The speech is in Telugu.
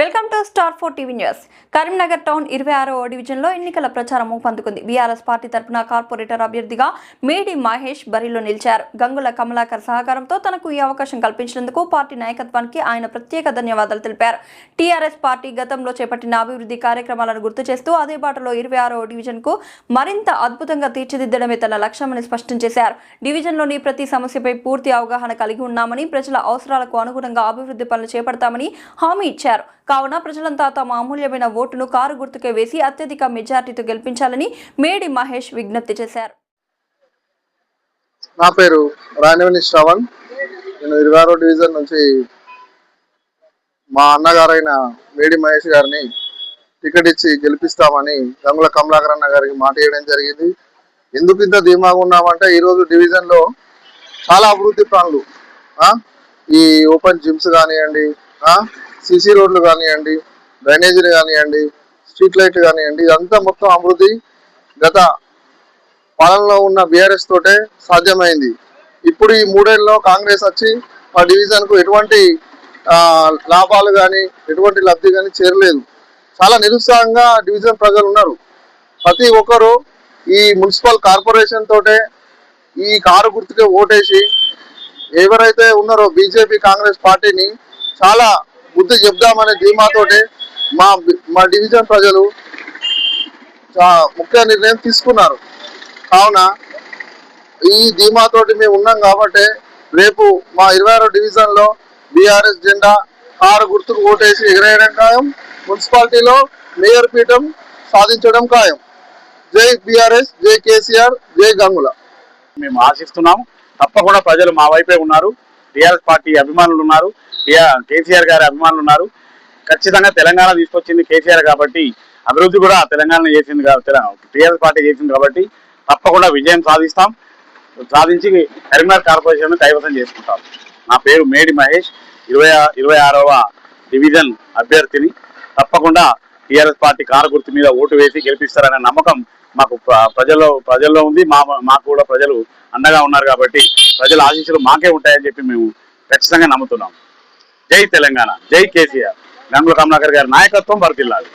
Welcome to star four TV news. Karimnagar town ఇరవై ఆరో డివిజన్లో ఎన్నికల ప్రచారం ఊపందుకుంది. బీఆర్ఎస్ పార్టీ తరపున కార్పొరేటర్ అభ్యర్థిగా మేడి మహేష్ బరిలో నిలిచారు. గంగుల కమలాకర్ సహకారంతో తనకు ఈ అవకాశం కల్పించినందుకు పార్టీ నాయకత్వానికి ఆయన ప్రత్యేక ధన్యవాదాలు తెలిపారు. టీఆర్ఎస్ పార్టీ గతంలో చేపట్టిన అభివృద్ధి కార్యక్రమాలను గుర్తు చేస్తూ అదే బాటలో ఇరవై ఆరో డివిజన్కు మరింత అద్భుతంగా తీర్చిదిద్దడమే తన లక్ష్యమని స్పష్టం చేశారు. డివిజన్లోని ప్రతి సమస్యపై పూర్తి అవగాహన కలిగి ఉన్నామని ప్రజల అవసరాలకు అనుగుణంగా అభివృద్ధి పనులు చేపడతామని హామీ ఇచ్చారు. కావున ప్రజలంతా తమ అమూల్యమైన ఓటును కారు గుర్తుకే వేసి అత్యధిక మెజార్టీతో గెలిపించాలని మేడి మహేష్ విజ్ఞప్తి చేశారు. నా పేరు రాణివని శ్రవణ్. నేను ఇరవై డివిజన్ నుంచి మా అన్నగారైన మేడి మహేష్ గారిని టికెట్ ఇచ్చి గెలిపిస్తామని గంగుల కమలాకర్ అన్న గారికి మాట ఇవ్వడం జరిగింది. ఎందుకు ఇంత ధీమాగా ఉన్నామంటే ఈరోజు డివిజన్లో చాలా అభివృద్ధి పనులు ఆ? ఈ ఓపెన్ జిమ్స్ కానివ్వండి సిసి రోడ్లు కానివ్వండి డ్రైనేజీలు కానివ్వండి స్ట్రీట్ లైట్లు కానివ్వండి ఇదంతా మొత్తం అభివృద్ధి గత పాలనలో ఉన్న బీఆర్ఎస్ తోటే సాధ్యమైంది. ఇప్పుడు ఈ మూడేళ్ళలో కాంగ్రెస్ వచ్చి మా డివిజన్కు ఎటువంటి లాభాలు కానీ ఎటువంటి లబ్ధి కానీ చేరలేదు. చాలా నిరుత్సాహంగా డివిజన్ ప్రజలు ఉన్నారు. ప్రతి ఒక్కరు ఈ మున్సిపల్ కార్పొరేషన్ తోటే ఈ కారు గుర్తుకే ఓటేసి ఎవరైతే ఉన్నారో బీజేపీ కాంగ్రెస్ పార్టీని చాలా బుద్ధి చెప్దామనే ధీమాతోటే మా మా డివిజన్ ప్రజలు ముఖ్య నిర్ణయం తీసుకున్నారు. కావున ఈ ధీమాతోటి మేము ఉన్నాం కాబట్టి రేపు మా ఇరవై ఆరో డివిజన్లో బీఆర్ఎస్ జెండా కారు గుర్తుకు ఓటేసి ఎగరేయడం ఖాయం మున్సిపాలిటీలో మేయర్ పీఠం సాధించడం ఖాయం. జై బీఆర్ఎస్ జై కేసీఆర్ జై గంగుల. మేము ఆశిస్తున్నాము తప్పకుండా ప్రజలు మా వైపే ఉన్నారు టీఆర్ఎస్ పార్టీ అభిమానులు ఉన్నారు. కేసీఆర్ గారి అభిమానులు ఉన్నారు. ఖచ్చితంగా తెలంగాణ తీసుకొచ్చింది కేసీఆర్ కాబట్టి అభివృద్ధి కూడా తెలంగాణ చేసింది టీఆర్ఎస్ పార్టీ చేసింది కాబట్టి తప్పకుండా విజయం సాధిస్తాం. సాధించి కరీంనగర్ కార్పొరేషన్ కైవసం చేసుకుంటాం. నా పేరు మేడి మహేష్. ఇరవై ఇరవై ఆరవ డివిజన్ అభ్యర్థిని. తప్పకుండా టీఆర్ఎస్ పార్టీ కారు గుర్తు మీద ఓటు వేసి గెలిపిస్తారనే నమ్మకం మాకు ప్రజల్లో ప్రజల్లో ఉంది. మా మాకు కూడా ప్రజలు అండగా ఉన్నారు కాబట్టి ప్రజల ఆశీస్సులు మాకే ఉంటాయని చెప్పి మేము ఖచ్చితంగా నమ్ముతున్నాం. జై తెలంగాణ జై కేసీఆర్. గంగుల కమలాకర్ గారి నాయకత్వం వర్తిల్లాలి